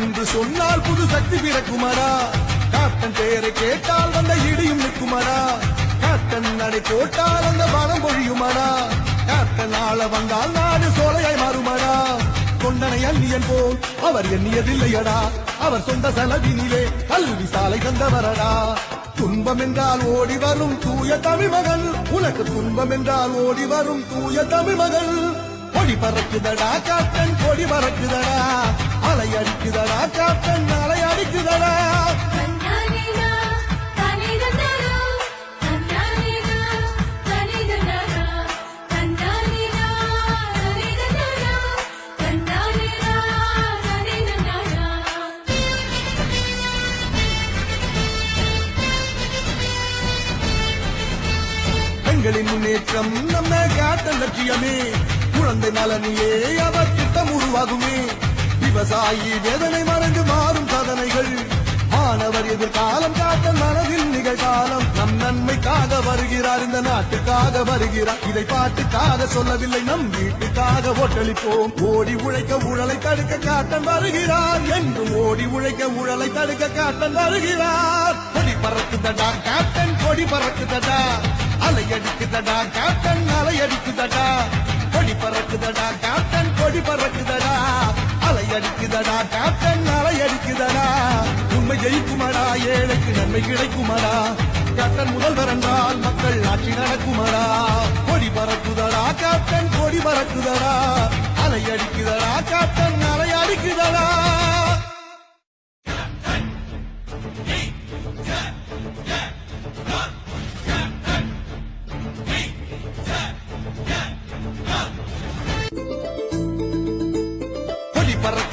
என்று சொன்னால் புது சக்தி பிறக்குமடா? கேப்டன் பெயரை கேட்டால் வந்த இடியும் நிற்குமடா? கேப்டன் நடை போட்டால் அந்த பணம் பொழியுமடா? கேப்டன் ஆள வந்தால் நாடு சோலையாய் மாறுமடா? கொண்டனை அந்நியன் போல் அவர் எண்ணியதில்லையடா. அவர் சொந்த செலவினிலே கல்வி சாலை தந்தவரடா. துன்பம் என்றால் ஓடி வரும் தூய தமிழ் மகள். உனக்கு துன்பம் என்றால் ஓடி வரும் தூய தமிழ் மகள். கொடி பறக்குதடா காத்தன் கொடி பறக்குதடா. அலை அடிக்குதடா காத்தன் அலை அடிக்குதடா பெண்களின் முன்னேற்றம் நம்ம காத்தன் லட்சியமே. குழந்தை நலனியே அவர் திட்டம் உருவாகுமே. விவசாயி வேதனை மறந்து மாறும் சாதனைகள் மாணவர் எதிர்காலம் காட்ட மனதில் நிகழ்காலம். நம் நன்மைக்காக வருகிறார் இந்த நாட்டுக்காக வருகிறார். இதை பாட்டுக்காக சொல்லவில்லை நம் வீட்டுக்காக ஒட்டளிப்போம். ஓடி உழைக்க ஊழலை தடுக்க காட்டன் வருகிறார். என்றும் ஓடி உழைக்க ஊழலை தடுக்க காட்டன் வருகிறார். கொடி பறக்குதடா காட்டன் கொடி பறக்குதடா. அலையடிக்குதடா கேப்டன் அலை அடிக்குதடா. கொடி பறக்குதடா கேப்டன் கொடி பறக்குதடா. அடிக்குதடா கேப்டன் அலை அடிக்குதடா. உண்மை ஜெயிக்குமடா ஏழைக்கு நன்மை கிடைக்குமடா. கேப்டன் முதல்வர் என்றால் மக்கள் ஆட்சி நடக்குமடா. கொடி பறக்குது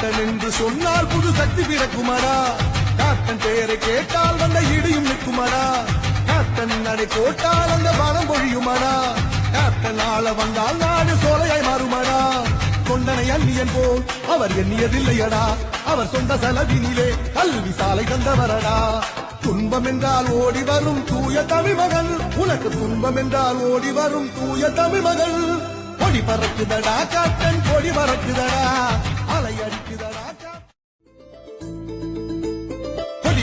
காட்டன் என்று சொன்னால் புது சக்தி பிறக்குமடா? காட்டன் பெயரை கேட்டால் வந்த இடியும் நிற்குமடா? காட்டன் நடை போட்டால் அந்த பணம் பொழியுமடா? காட்டன் ஆள வந்தால் நாடு சோலையாய் மாறுமடா? கொண்டனை அந்நியன் போல் அவர் எண்ணியதில்லையடா. அவர் சொந்த செலவினிலே கல்வி சாலை தந்தவரடா. துன்பம் என்றால் ஓடி வரும் தூய தமிழ் மகள். உனக்கு துன்பம் என்றால் ஓடி வரும் தூய தமிழ் மகள். கொடி பறக்குதடா காட்டன் கொடி பறக்குதடா. அலை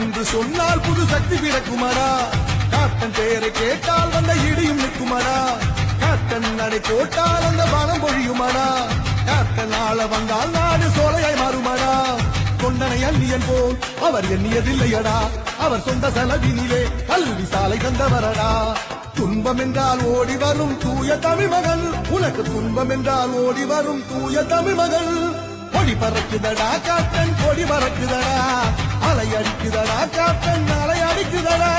என்று சொன்னால் புது சக்தி பிறக்குமடா? காட்டன் பெயரை கேட்டால் வந்த இடியும் நிற்குமடா? காட்டன் நடை போட்டால் அந்த பணம் பொழியுமடா? காட்டன் ஆள வந்தால் நாடு சோலையாய் மாறுமடா? கொண்டனை அந்நியன் போல் அவர் எண்ணியதில்லையடா. அவர் சொந்த செலவினிலே கல்வி சாலை தந்தவரடா. துன்பம் என்றால் ஓடி வரும் தூய தமிழ் மகள். உனக்கு துன்பம் என்றால் ஓடி வரும் தூய தமிழ் மகள். கொடி பறக்குதடா காத்தன் கொடி பறக்குதடா. அலை அடிக்குதடா காத்தன் அலை அடிக்குதடா.